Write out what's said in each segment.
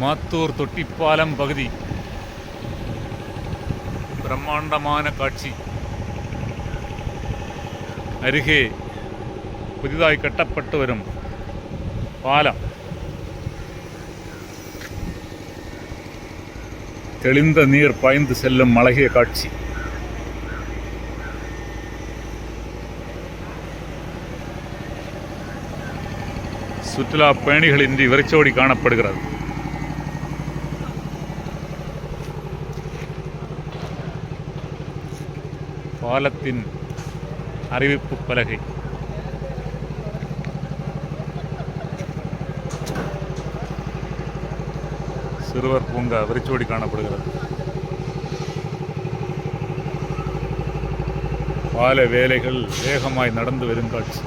மாத்தூர் தொட்டிப்பாலம் பகுதி. பிரம்மாண்டமான காட்சி. அருகே புதிதாய் கட்டப்பட்டு வரும் பாலம். தெளிந்த நீர் பாய்ந்து செல்லும் அழகிய காட்சி. சுற்றுலா பயணிகளின்றி வெறிச்சோடி காணப்படுகிறது. பாலத்தின் அறிவிப்பு பலகை. சிறுவர் பூங்கா வெறிச்சோடி காணப்படுகிறது. பால வேலைகள் வேகமாய் நடந்து வரும் காட்சி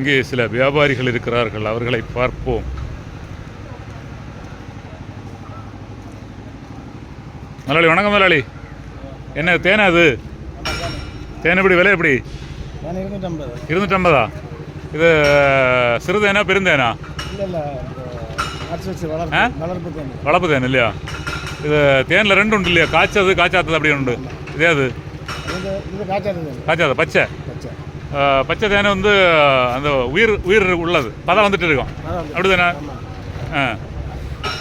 இங்கே சில வியாபாரிகள் இருக்கிறார்கள் அவர்களை பார்ப்போம். முதலாளி வணக்கம் முதலாளி என்ன தேனா அது? தேன் எப்படி விலை எப்படி? இருநூற்றம்பது. இது சிறுதேனா பெருந்தேனா? வளர்ப்பு தேன். இல்லையா? இது தேனில் ரெண்டு உண்டு இல்லையா? காய்ச்சது காய்ச்சாத்தது அப்படி உண்டு. இதே அது காய்ச்சாத பச்சை. பச்சை தேனை வந்து அந்த உயிர் உயிர் உள்ளது. பதம் வந்துட்டு இருக்கும். அதான் அப்படி தானே ஆமாம் ஆ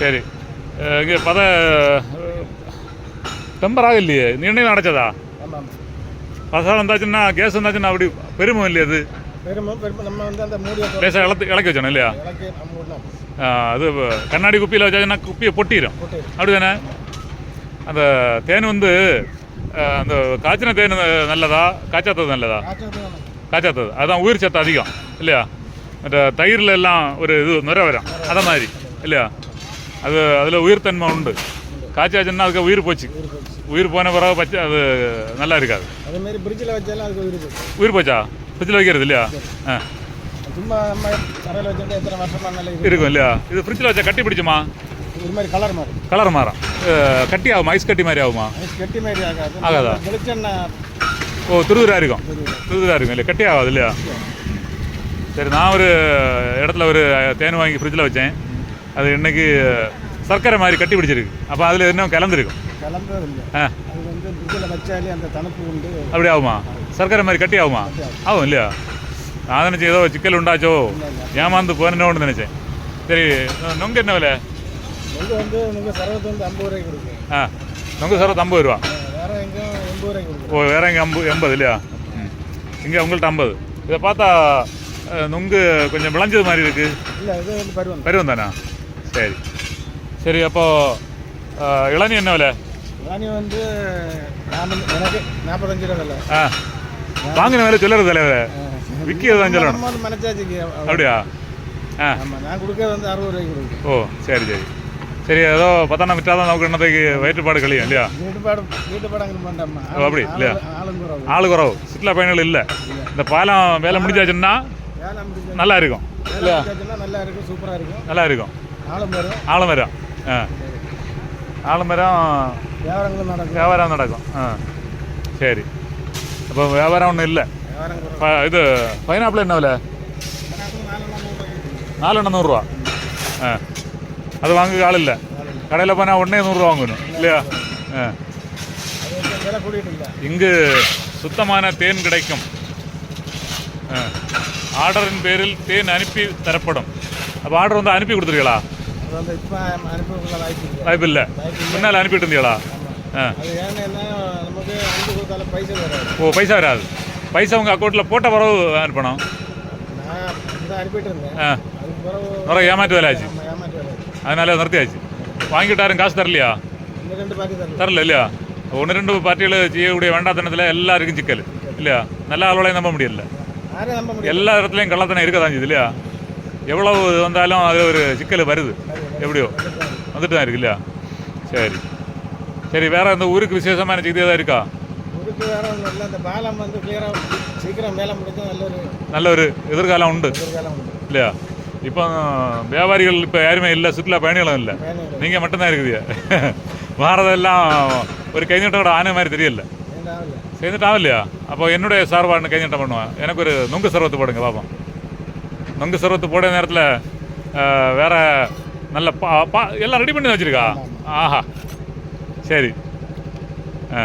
சரி. இங்கே பத டெம்பராக இல்லையே? எண்ணெயில் அடைச்சதா பசம் வந்தாச்சுன்னா கேஸ் வந்தாச்சுன்னா அப்படி பெருமை இல்லையா அது? லேசாக இளத்து இளக்கி வச்சோம் இல்லையா? அது கண்ணாடி குப்பியில் வச்சாச்சுன்னா குப்பியை பொட்டிடும் போட்டு அப்படி தானே அந்த தேன் வந்து அந்த காய்ச்சின தேன் நல்லதா? காய்ச்சாத்தது நல்லதா. காய்ச்சாத்தது. அதுதான் உயிர் சத்து அதிகம் இல்லையா? மற்ற தயிரில் எல்லாம் ஒரு இது நுரை வரும். அதை மாதிரி இல்லையா? அது அதில் உயிர்த்தன்மை உண்டு. காய்ச்சாச்சுன்னா அதுக்கு உயிர் போச்சு. உயிர் போன பிறகு பச்சை அது நல்லா இருக்காது. அதேமாரி ஃப்ரிட்ஜில் வச்சாலும் அதுக்கு உயிர் போச்சு. உயிர் போச்சா? ஃப்ரிட்ஜில் வைக்கிறது இல்லையா? ஆ. சும்மா நம்ம கடையில் வச்சுட்டு எத்தனை வருஷமா நல்ல இது இருக்கும் இல்லையா? இது ஃப்ரிட்ஜில் வச்சா கட்டி பிடிச்சுமா? இது மாதிரி கலர் மாதிரி கலர் மாறும். கட்டி ஆகுமா? ஐஸ் கட்டி மாதிரி ஆகுமா? ஐஸ் கட்டி மாதிரி ஆகாது. ஆகாதா? வெளிச்செண்ணா ஓ துருதுரா இருக்கும். தெரியுது துருதுரா இருக்கும். இல்லையா கட்டி ஆகாது இல்லையா? சரி நான் ஒரு இடத்துல ஒரு தேன் வாங்கி ஃப்ரிட்ஜில் வச்சேன். அது இன்னைக்கு சர்க்கரை மாதிரி கட்டி பிடிச்சிருக்கு. அப்போ அதில் இன்னும் கலந்துருக்கும். இல்லை ஆ. வந்து அப்படி ஆகுமா? சர்க்கரை மாதிரி கட்டி ஆகுமா? ஆகும். இல்லையா? நான் நினச்சேன் ஏதோ சிக்கல் உண்டாச்சோ? ஏமாந்து போனோன்னு நினச்சேன். சரி நொங்கு என்ன விலை? இது வந்து நீங்கள் சரவத்து வந்து ஐம்பது ரூபாய்க்கு கொடுக்கும். ஆ. நொங்கு சரத்து ஐம்பது ரூபா வேற எங்கேயும் எண்பது ரூபாய்க்கு கொடுக்கும் ஓ வேற எங்கே ஐம்பது எண்பது இல்லையா? இங்கே உங்கள்கிட்ட ஐம்பது. இதை பார்த்தா நொங்கு கொஞ்சம் விளைஞ்சது மாதிரி இருக்கு. இல்லை இது வந்து பருவம். தானா? சரி. சரி அப்போ இளநீ என்ன விலை? ராணி வந்து நாற்பது எனக்கு நாற்பத்தஞ்சு ரூபா விலை. ஆ. வாங்கின விலை சொல்லறது விலை விற்கிறது தான் சொல்லணும். அப்படியா? ஆ. ஆமாம் நான் கொடுக்கறது வந்து அறுபது ரூபாய்க்கு ஓ சரி சரி. சரி ஏதோ பத்தாம் விற்றா தான் நமக்கு என்னத்துக்கு வயிற்றுப்பாடு கழியும் இல்லையா? அப்படி, இல்லையா? ஆளு குறவு. சுற்றுலா பயணிகள் இல்லை. இந்த பாலம் வேலை முடிஞ்சாச்சுன்னா நல்லா இருக்கும். முடிஞ்சாச்சுன்னா நல்லா இருக்கும் சூப்பராக இருக்கும். நல்லா இருக்கும். ஆளும் வரும். ஆலமரம் ஆ. ஆலமரம் வியாபாரம் நடக்கும். ஆ. சரி. அப்போ வியாபாரம் ஒன்றும் இல்லை. இது பைனாப்பிள் என்ன விலை? நாலு நூறுரூவா. ஆ. அது வாங்க இல்லை. கடையில் போனால் உடனே நூறுரூவா வாங்கணும் இல்லையா? இங்கு சுத்தமான தேன் கிடைக்கும். ஆ. ஆர்டரின் பேரில் தேன் அனுப்பி தரப்படும். அப்போ ஆர்டர் வந்து அனுப்பி கொடுத்துருக்கீங்களா வாய்ப்பு இல்லை. முன்னால் அனுப்பிட்டு இருந்தீங்களா? ஓ பைசா வராது. பைசா உங்கள் அக்கௌண்ட்டில் போட்ட பிறகு அனுப்பணும். ஆ. ஏமாற்று வேலை ஆச்சு. அதனால தரல. தரல இல்லையா? ஒன்று ரெண்டு பார்ட்டிகள் செய்யக்கூடிய வேண்டாத்தனத்தில் எல்லாருக்கும் சிக்கல் இல்லையா? நல்ல ஆளோடையும் நம்ப முடியல. யாரையும் நம்ப முடியாது எல்லா இடத்துலையும் கள்ளத்தனம் இருக்க தான் இல்லையா? எவ்வளவு வந்தாலும் அது ஒரு சிக்கல் வருது. எப்படியோ? வந்துட்டு தான் இருக்கு இல்லையா? சரி. சரி வேற இந்த ஊருக்கு விசேஷமான செய்தி ஏதாவது இருக்கா? நல்ல ஒரு எதிர்காலம் உண்டு. இல்லையா? இப்போ வியாபாரிகள் இப்போ யாருமே இல்லை சுற்றுலா பயணிகளும் இல்லை. நீங்கள் மட்டும்தான் இருக்குது வாரதெல்லாம் ஒரு கைநீட்டோட ஆன மாதிரி தெரியல. செய்துட்டு ஆகலையா அப்போ என்னுடைய சார்பான்னு கைநீட்டம் பண்ணுவேன். எனக்கு ஒரு நுங்கு சர்வத்து போடுங்க பாப்போம். நுங்கு சர்வத்து போட நேரத்தில் வேற நல்ல பா பா எல்லாம் ரெடி பண்ணி வச்சிருக்கா? ஆஹா. சரி. ஆ.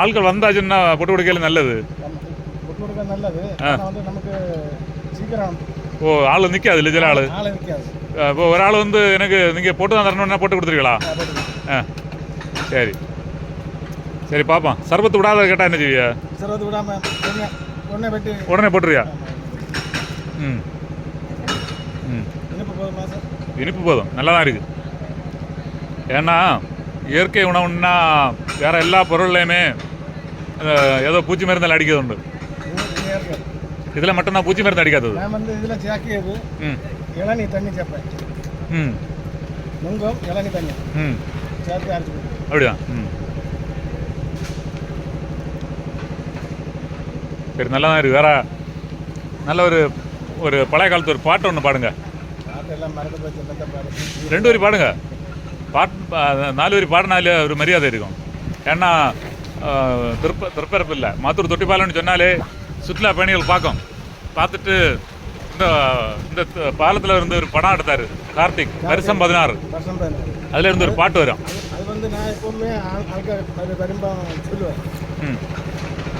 ஆட்கள் வந்தாச்சுன்னா போட்டு கொடுக்கல நல்லது. கொடுக்க நல்லது. வந்து நமக்கு சீக்கிரம் ஓ ஆள் நிற்காது இல்லை சில ஆள் ஆளை நிற்காது இப்போ ஒரு ஆள் வந்து எனக்கு நீங்கள் போட்டு தான் தரணும்னா போட்டு கொடுத்துருக்கீங்களா ஆ சரி. சரி பார்ப்போம் சர்பத்து விடாத கேட்டால் என்ன செய்வியா சிறந்து விடாமல் ஒன்றை வெட்டி உடனே போட்டுருவியா? ம். ம். இனிப்பு போதும் நல்லா தான் இருக்குது ஏன்னா இயற்கை உணவுன்னா வேற எல்லா பொருள்லையுமே ஏதோ பூச்சி மருந்தெல்லாம் அடிக்கிறது உண்டு இதில் மட்டும்தான் பூச்சி மருந்து அடிக்காதது. நான் வந்து இதில் சேர்க்கியது ம். இளநீ தண்ணி சேர்ப்பேன். ம். நுங்கம் இளநீ தண்ணி. ம். சேர்த்து அரைச்சி அப்படியா? ம். சரி நல்லா தான் இருக்குது வேற நல்ல ஒரு ஒரு பழைய காலத்து ஒரு பாட்டு ஒன்று பாடுங்க. ரெண்டு வரி பாடுங்க. பாட் பா- நாலு வரி பாடினாலே ஒரு மரியாதை இருக்கும். ஏன்னா திருப்ப திருப்பரப்பு இல்லை. மாத்தூர் தொட்டிப்பாலம்னு சொன்னாலே சுற்றுலா பயணிகள் பார்க்கும். பார்த்துட்டு இந்த இந்த பாலத்தில் இருந்து ஒரு படம் எடுத்தார் கார்த்திக். வருஷம் பதினாறு. அதில் இருந்து ஒரு பாட்டு வரும். அது வந்து நான் எப்பவுமே சொல்லுவேன். ம்.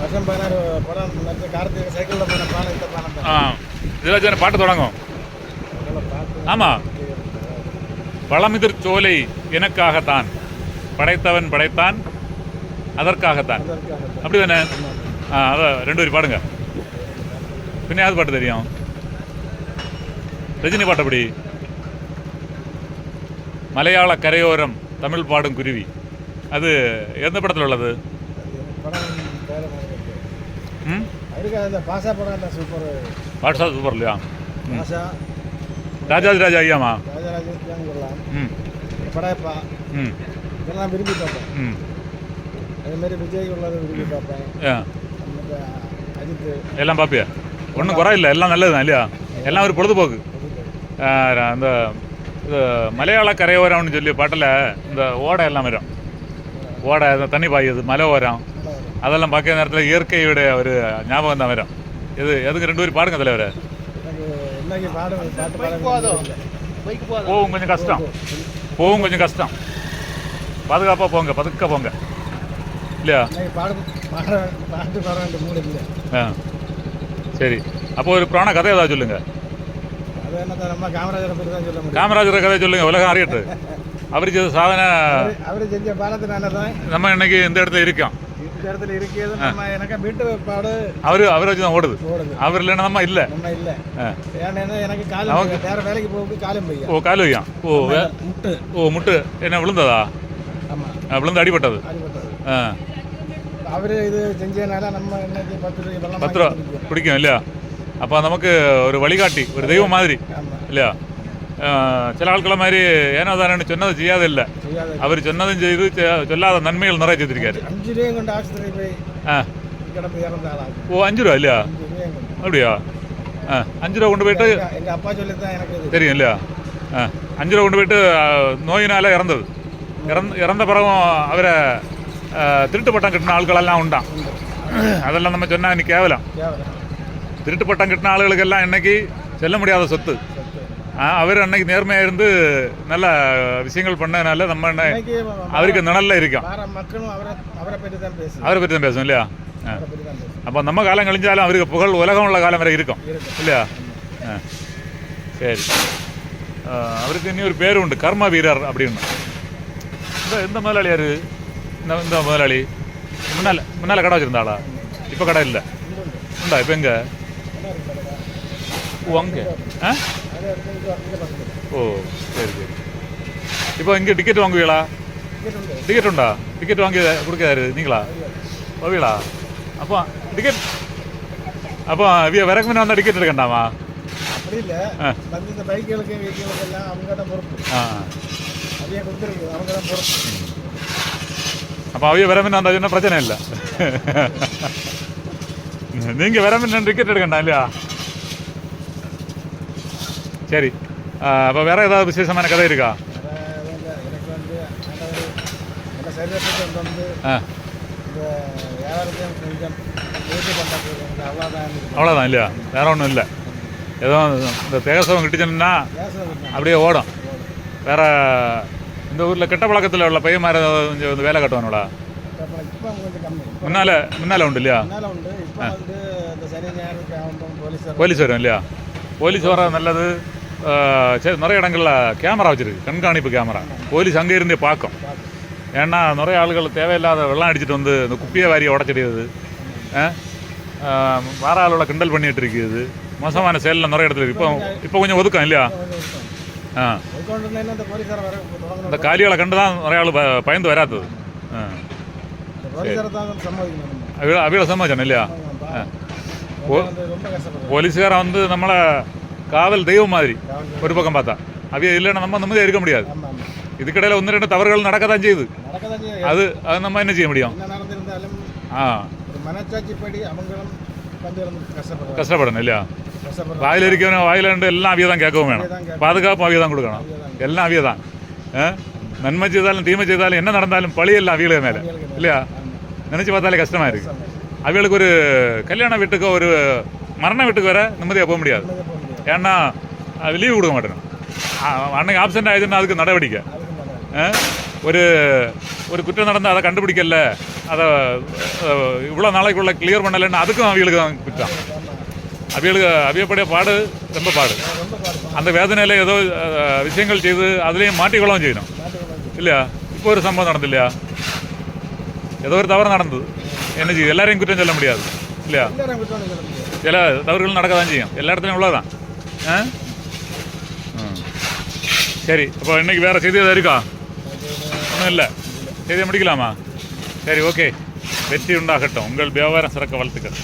வருஷம் பதினாறு படம் கார்த்திகை சைக்கிளில் போன பாலம் இந்த பாலம் ஆ இதில் பாட்டு தொடங்கும். ஆமாம் பழமிதிர் சோலை எனக்காகத்தான். படைத்தவன் படைத்தான். அதற்காகத்தான். அதற்காக அப்படி தானே ஆ அதான் ரெண்டு வரி பாடுங்க. பின்ன யாவது பாட்டு தெரியும்? ரஜினி பாட்டு அப்படி மலையாள கரையோரம் தமிழ் பாடும் குருவி. அது எந்த படத்தில் உள்ளது? மாதிரி அந்த சூப்பர் இல்லையா? ராஜாதி ராஜா ஐயாமா ம். படையப்பா ம். இதெல்லாம் விரும்பி பார்ப்பேன். ம். அதேமாரி விஜய் உள்ளதை விரும்பி பார்ப்பேன். எல்லாம் பார்ப்பியா ஒன்றும் குறை இல்லை. எல்லாம் நல்லது தான் இல்லையா? எல்லாம் ஒரு பொழுதுபோக்கு. அந்த இது மலையாள கரையோரம்னு சொல்லி பாட்டில் இந்த ஓடை எல்லாம் வரும். ஓடை இந்த தண்ணி பாயுது மலை ஓரம். அதெல்லாம் பார்க்குற நேரத்தில் இயற்கையுடைய ஒரு ஞாபகம் தான் வரும். இது எதுக்கு ரெண்டு பேரும் பாடுங்க தலைவர்? போகும் கொஞ்சம் கஷ்டம். போகும் கொஞ்சம் கஷ்டம். பாதுகாப்பாக போங்க பதுக்க போங்க. இல்லையா இன்னைக்கு பாடு பாட பாட்டு பாட வேண்டிய மூடு இல்லை ஆ சரி அப்போ ஒரு புராண கதை ஏதாவது சொல்லுங்க அது என்ன நம்ம காமராஜரை பற்றி தான் சொல்ல முடியும் காமராஜர் கதை சொல்லுங்க உலகம் அறியட்டு அவர் செய்த சாதனை அவரு- அவரு செஞ்ச பாலத்தினால தான் நம்ம இன்னைக்கு இந்த இடத்துல இருக்கோம் இந்த இடத்துல இருக்கிறது நம்ம எனக்கு வீட்டு பாடு அவர் அவரை வச்சு தான் ஓடுது ஓடுது அவர் இல்லைன்னா நம்ம இல்லை நம்ம இல்லை ஆ. ஏன்னா எனக்கு காலம் வேற வேலைக்கு போகுது காலம் பையா ஓ கால் வையான் ஓ வே- முட்டு ஓ முட்டு என்ன விழுந்ததா ஆமாம் ஆ, விழுந்து அடிபட்டது அடிபட்டது ஆ அவரு இது செஞ்சதுனால நம்ம இன்னைக்கு பத்து ரூபாய் வெள்ளம் பத்து ரூபா பிடிக்கும் இல்லையா? அப்போ நமக்கு ஒரு வழிகாட்டி ஒரு தெய்வம் மாதிரி இல்லையா? சில ஆட்களை மாதிரி ஏனோ தானே சொன்னது செய்யாத இல்லை. அவர் சொன்னதும் செய்து சொல்லாத நன்மைகள் நிறைய செய்திருக்காரு அஞ்சு ரூபாயும் கொண்டு ஆஸ்பத்திரி போய் ஆ. ஓ அஞ்சு ரூபா இல்லையா? அப்படியா? ஆ அஞ்சு ரூபா கொண்டு போயிட்டு எங்க- எங்க அப்பா சொல்லி தான் எனக்கு தெரியும் இல்லையா? ஆ அஞ்சு ரூபா கொண்டு போயிட்டு நோயினால இறந்தது. இறந்த இறந்த பிறகும் அவரை திருட்டு பட்டம் கட்டின ஆட்களெல்லாம் உண்டான் அதெல்லாம் நம்ம சொன்னா இன்னைக்கு கேவலம் திருட்டு பட்டம் கட்டின ஆளுகளுக்கெல்லாம் இன்னைக்கு செல்ல முடியாத சொத்து அவர் அன்னைக்கு நேர்மையாக இருந்து நல்ல விஷயங்கள் பண்ணதுனால நம்ம என்ன அவருக்கு நிழல்ல இருக்கோம் அவரை பற்றி தான் பேசுவோம் இல்லையா அப்போ நம்ம காலம் கழிஞ்சாலும் அவருக்கு புகழ் உலகம் உள்ள காலம் வரை இருக்கும் இல்லையா சரி அவருக்கு இன்னும் ஒரு பேர் உண்டு கர்ம வீரர் அப்படின்னு இந்த இந்த முதலாளி யாரு இந்த இந்த முதலாளி. முன்னால் முன்னால் கடை வச்சிருந்தாளா இப்போ கடை இல்லை உண்டு, இப்போ எங்கே. ஓ அங்கே ஆ. ஓ சரி சரி இப்போ இங்கே டிக்கெட் வாங்குவீங்களா. டிக்கெட் உண்டா டிக்கெட் வாங்கி கொடுக்காரு நீங்களா போவீங்களா அப்போ டிக்கெட் அப்போ இவ விறகு மீன் வந்தால் டிக்கெட் எடுக்கண்டாமா இந்த பைக்குகளுக்கு வீட்டுகளுக்கு எல்லாம் தான் பொறுப்பு அவங்க தான் பொறுப்பு அப்போ அவைய விற அந்த வந்தால் சொன்னால் பிரச்சனை இல்லை. நீங்கள் விற டிக்கெட் எடுக்கண்டா இல்லையா? சரி. அப்போ வேற ஏதாவது விசேஷமான கதை இருக்கா? ஆ. அவ்வளோதான் இல்லையா? வேற ஒன்றும் இல்லை. ஏதோ இந்த தேகசவம் கிட்டுச்சுன்னா அப்படியே ஓடும். வேற இந்த ஊரில் கெட்ட பழக்கத்தில் உள்ள பையன் மாதிரி கொஞ்சம் வந்து வேலை கட்டுவானுங்களா முன்னால முன்னால உண்டு இல்லையா? போலீஸ் வரும் இல்லையா? போலீஸ் வர நல்லது. சரி நிறைய இடங்களில் கேமரா வச்சிருக்கு. கண்காணிப்பு கேமரா போலீஸ் அங்கே இருந்தே பார்க்கும். ஏன்னா நிறைய ஆளுகள் தேவையில்லாத வெள்ளம் அடிச்சிட்டு வந்து இந்த குப்பையை வாரி உடச்சிடுது. வார ஆளுகளை கிண்டல் பண்ணிட்டு இருக்குது. மோசமான செயலில் நிறைய இடத்துல இப்போ இப்போ கொஞ்சம் ஒதுக்கம் இல்லையா? ஆ அதுக்கொண்டு இருந்தா இந்த போலீஸார் வர இந்த தொடங்கணும் காலியாளை கண்டு தான் நிறைய ஆள் ப- பயந்து வராதது ஆ இந்த போலீஸாரை தான் வந்து சம்மதிக்கணும் நம்ம. அவிட அவிட சமாச்சாரம் இல்லையா ஆமாம், பா. வந்து ரொம்ப கஷ்டப்படுறோம் போலீஸுகாரன் வந்து நம்மளை காவல் தெய்வம் மாதிரி காவல் ஒரு பக்கம் பார்த்தா அவிய இல்லைன்னா நம்ம நிம்மதியாக இருக்க முடியாது ஆமாம் ஆமாம் இதுக்கிடையில் ஒன்று ரெண்டு தவறுகள் நடக்க தான் செய்யுது நடக்க தான் செய்யும் அது அது நம்ம என்ன செய்ய முடியும் என்ன நடந்திருந்தாலும் ஆ ஒரு மனச்சாட்சிப்படி அவங்களும் அவிய தான் வேணும் கேட்கணும். பாதுகாப்பு அவிய தான் கொடுக்கணும் எல்லாம் அவிய தான் ஆ? நன்மை செய்தாலும் தீமை செய்தாலும் என்ன நடந்தாலும் பழி எல்லாம் அவியலுக்கு மேலே இல்லையா நினச்சி பார்த்தாலே கஷ்டமா இருக்கு அவிகளுக்கு ஒரு கல்யாண வீட்டுக்கு ஒரு மரண வீட்டுக்கு வர நிம்மதியாக போக முடியாது ஏன்னா லீவு கொடுக்க மாட்டேன் அன்னைக்கு ஆப்சென்ட் ஆயிடுச்சுன்னா அதுக்கு நடவடிக்கை? ஒரு ஒரு குற்றம் நடந்தால் அதை கண்டுபிடிக்கல. அதை இவ்வளோ நாளைக்குள்ள கிளியர் பண்ணலைன்னு அதுக்கும் அவிகளுக்கு தான் குற்றம். அவிகளுக்கு அவியப்படைய பாடு ரொம்ப பாடு. அந்த வேதனையில் ஏதோ விஷயங்கள் செய்து அதுலேயும் மாட்டிக்கொள்ளவும் செய்யணும். இல்லையா? இப்போ ஒரு சம்பவம் நடந்து இல்லையா ஏதோ ஒரு தவறு நடந்தது. என்ன செய்யுது எல்லாரையும் குற்றம் சொல்ல முடியாது. இல்லையா? சில தவறுகள் நடக்க தான் செய்யும். எல்லா இடத்துலையும் உள்ளதான் ஆ சரி அப்போ இன்னைக்கு வேறு செய்தி எதாவது இருக்கா? ஒன்றும் இல்லை செய்தியை முடிக்கலாமா? சரி ஓகே வெற்றி உண்டாகட்டும். உங்கள் வியாபாரம் சிறக்க வாழ்த்துக்கள்.